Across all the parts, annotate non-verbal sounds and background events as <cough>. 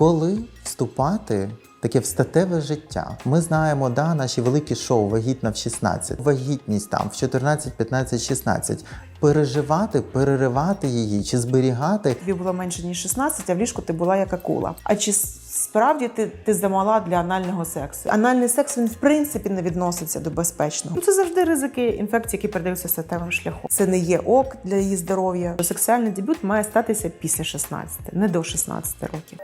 Коли вступати таке в статеве життя? Ми знаємо, да, наші великі шоу вагітна в 16, вагітність там в 14, 15, 16. Переживати, переривати її чи зберігати. Тобі було менше ніж 16, а в ліжку ти була як акула. А чи справді ти, ти замала для анального сексу? Анальний секс він в принципі не відноситься до безпечного. Ну, це завжди ризики інфекцій, які передаються статевим шляхом. Це не є ок для її здоров'я. Сексуальний дебют має статися після 16, не до 16 років.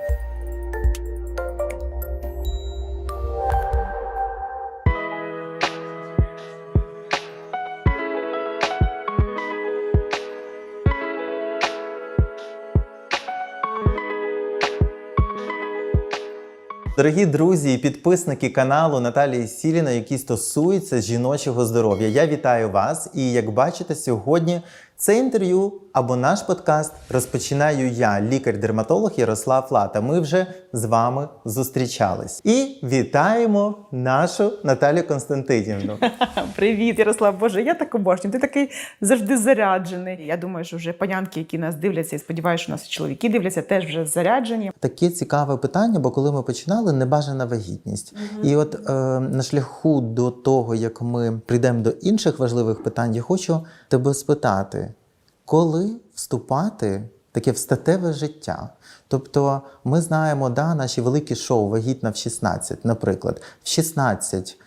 Дорогі друзі і підписники каналу Наталії Сіліна, які стосуються жіночого здоров'я. Я вітаю вас. І як бачите, сьогодні це інтерв'ю або наш подкаст розпочинаю я, лікар-дерматолог Ярослав Лата. Ми вже з вами зустрічались. І вітаємо нашу Наталію Константинівну. <laughs> Привіт, Ярослав. Боже, я так обожнюю. Ти такий завжди заряджений. Я думаю, що вже панянки, які нас дивляться, і сподіваюся, що нас чоловіки дивляться, теж вже заряджені. Таке цікаве питання, бо коли ми починали, небажана вагітність. І от е, на шляху до того, як ми прийдемо до інших важливих питань, я хочу тебе спитати, коли вступати таке в статеве життя? Тобто, ми знаємо, да, наші великі шоу вагітна в 16, наприклад, в 16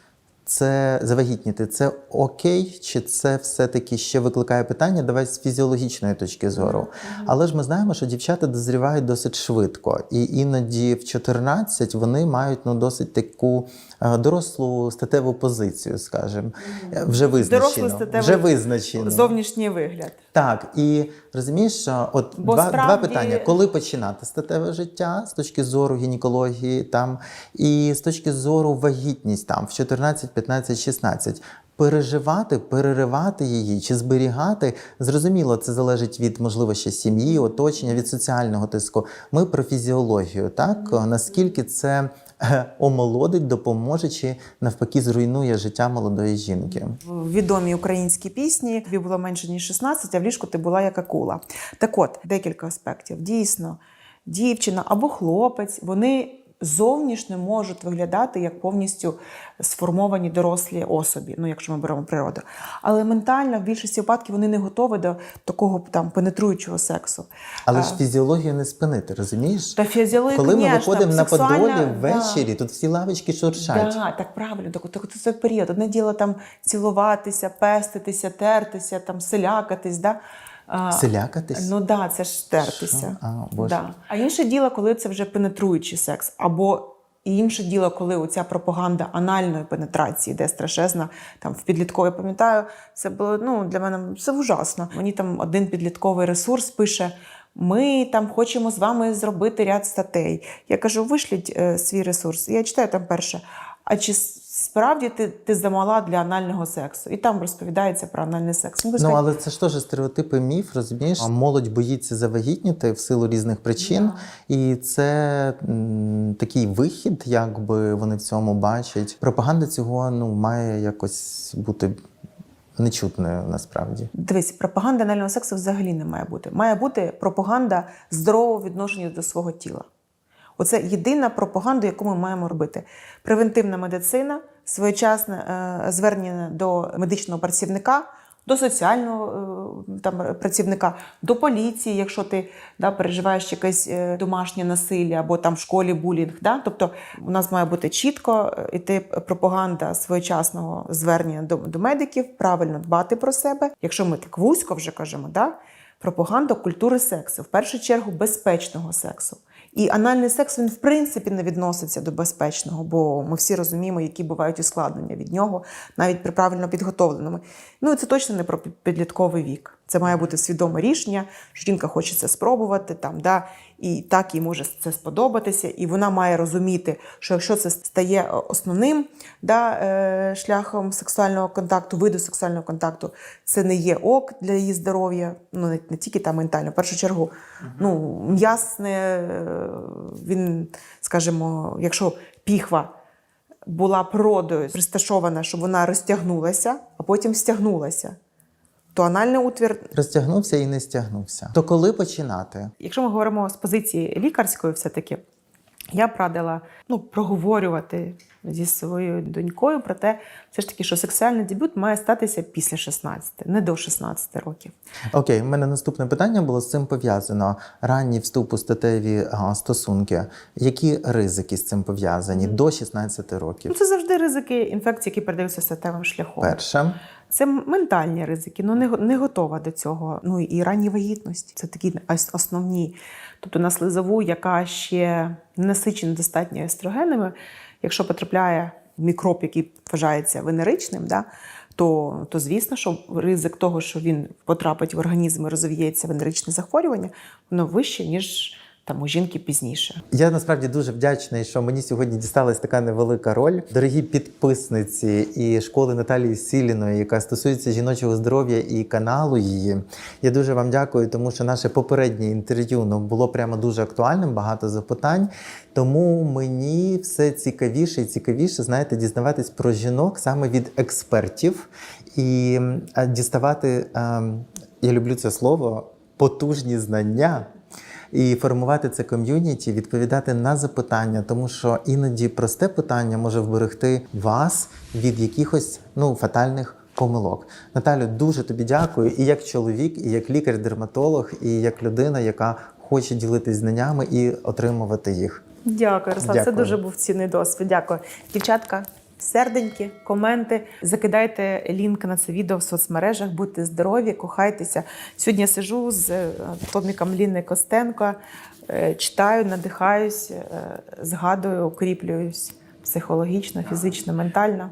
це завагітніти, це окей, чи це все-таки ще викликає питання? Давай з фізіологічної точки зору. Але ж ми знаємо, що дівчата дозрівають досить швидко, і іноді в 14 вони мають ну досить таку е, дорослу статеву позицію, скажімо, е, вже визначену. Статеву- Вже визначену. Зовнішній вигляд. Так, і розумієш, що от Бо два, справді- два питання: коли починати статеве життя з точки зору гінекології, там і з точки зору вагітність там в 14, 15, 16. Переживати, переривати її чи зберігати, зрозуміло, це залежить від можливо ще сім'ї, оточення, від соціального тиску. Ми про фізіологію, так наскільки це е, омолодить, допоможе чи навпаки зруйнує життя молодої жінки. В відомій українській пісні тобі було менше ніж 16, а в ліжку ти була як акула. Так от, декілька аспектів. Дійсно, дівчина або хлопець, вони зовнішньо можуть виглядати як повністю сформовані дорослі особі, ну якщо ми беремо природу. Але ментально в більшості випадків вони не готові до такого там пенетруючого сексу. Але А, ж фізіологію не спинити, розумієш? та фізіологія, Коли ми конечно, виходимо на сексуальна, подолі да. ввечері, тут всі лавочки шуршать. Да, так правильно. Так, так, це період. Одне діло там цілуватися, пеститися, тертися, там селякатись. Да? Селякатись? Ну да, це ж тертися. А, Боже. Да. а інше діло, коли це вже пенетруючий секс. Або інше діло, коли оця пропаганда анальної пенетрації, де страшезна, там в підлітковій пам'ятаю, це було ну, для мене це ужасно. Мені там один підлітковий ресурс пише. Ми там хочемо з вами зробити ряд статей. Я кажу, вишліть е, свій ресурс. Я читаю там перше. А чи справді ти, ти замала для анального сексу? І там розповідається про анальний секс. Ну, Ну, але це ж теж стереотипи, міф, розумієш? Молодь боїться завагітніти в силу різних причин, і це м, такий вихід, якби вони в цьому бачать. Пропаганда цього ну має якось бути нечутною насправді. Дивись, пропаганда анального сексу взагалі не має бути. Має бути пропаганда здорового відношення до свого тіла. Оце єдина пропаганда, яку ми маємо робити. Превентивна медицина, своєчасне е, звернення до медичного працівника, до соціального е, там, працівника, до поліції, якщо ти да, переживаєш якесь е, домашнє насилля або там в школі булінг. Да? Тобто у нас має бути чітко іти пропаганда своєчасного звернення до, до медиків, правильно дбати про себе. Якщо ми так вузько вже кажемо, да? пропаганда культури сексу, в першу чергу безпечного сексу. І анальний секс він в принципі не відноситься до безпечного, бо ми всі розуміємо, які бувають ускладнення від нього, навіть при правильно підготовленому. Ну і це точно не про підлітковий вік. Це має бути свідоме рішення, що жінка хоче це спробувати, там, да, і так їй може це сподобатися, і вона має розуміти, що якщо це стає основним да, е, шляхом сексуального контакту, виду сексуального контакту, це не є ок для її здоров'я, ну не, не тільки там ментально, в першу чергу, ну, м'ясне, е, він, скажімо, якщо піхва була породою присташована, щоб вона розтягнулася, а потім стягнулася, то анальний утвір Розтягнувся і не стягнувся. То коли починати? Якщо ми говоримо з позиції лікарської, все-таки Я б радила ну, проговорювати зі своєю донькою про те, все ж таки, що сексуальний дебют має статися після 16, не до 16 років. Окей, в мене наступне питання було з цим пов'язано. Ранній вступ у статеві а, стосунки. Які ризики з цим пов'язані до 16 Ну, років? це завжди ризики інфекцій, які передаються статевим шляхом. Перше. Це ментальні ризики, ну не, не готова до цього. Ну і ранні вагітності. Це такі основні. Тобто на слизову, яка ще не насичена достатньо естрогенами, якщо потрапляє мікроб, який вважається венеричним, да, то, то звісно, що ризик того, що він потрапить в організм і розвіється венеричне захворювання, воно вище, ніж там у жінки пізніше. Я насправді дуже вдячний, що мені сьогодні дісталась така невелика роль. Дорогі підписниці і школи Наталії Сіліної, яка стосується жіночого здоров'я і каналу її. Я дуже вам дякую, тому що наше попереднє інтерв'ю ну, було прямо дуже актуальним, багато запитань. Тому мені все цікавіше і цікавіше, знаєте, дізнаватись про жінок саме від експертів і діставати, ем, я люблю це слово, потужні знання і формувати це ком'юніті, відповідати на запитання, тому що іноді просте питання може вберегти вас від якихось ну фатальних. Помилок Наталю, дуже тобі дякую. І як чоловік, і як лікар-дерматолог, і як людина, яка хоче ділитись знаннями і отримувати їх. Дякую, Руслан. Це дуже був цінний досвід. Дякую. Дівчатка, серденьки, коменти. Закидайте лінк на це відео в соцмережах. Будьте здорові, кохайтеся. Сьогодні я сижу з е, томіком Ліни Костенко, е, читаю, надихаюсь, е, згадую, укріплююсь психологічно, фізично, ментально.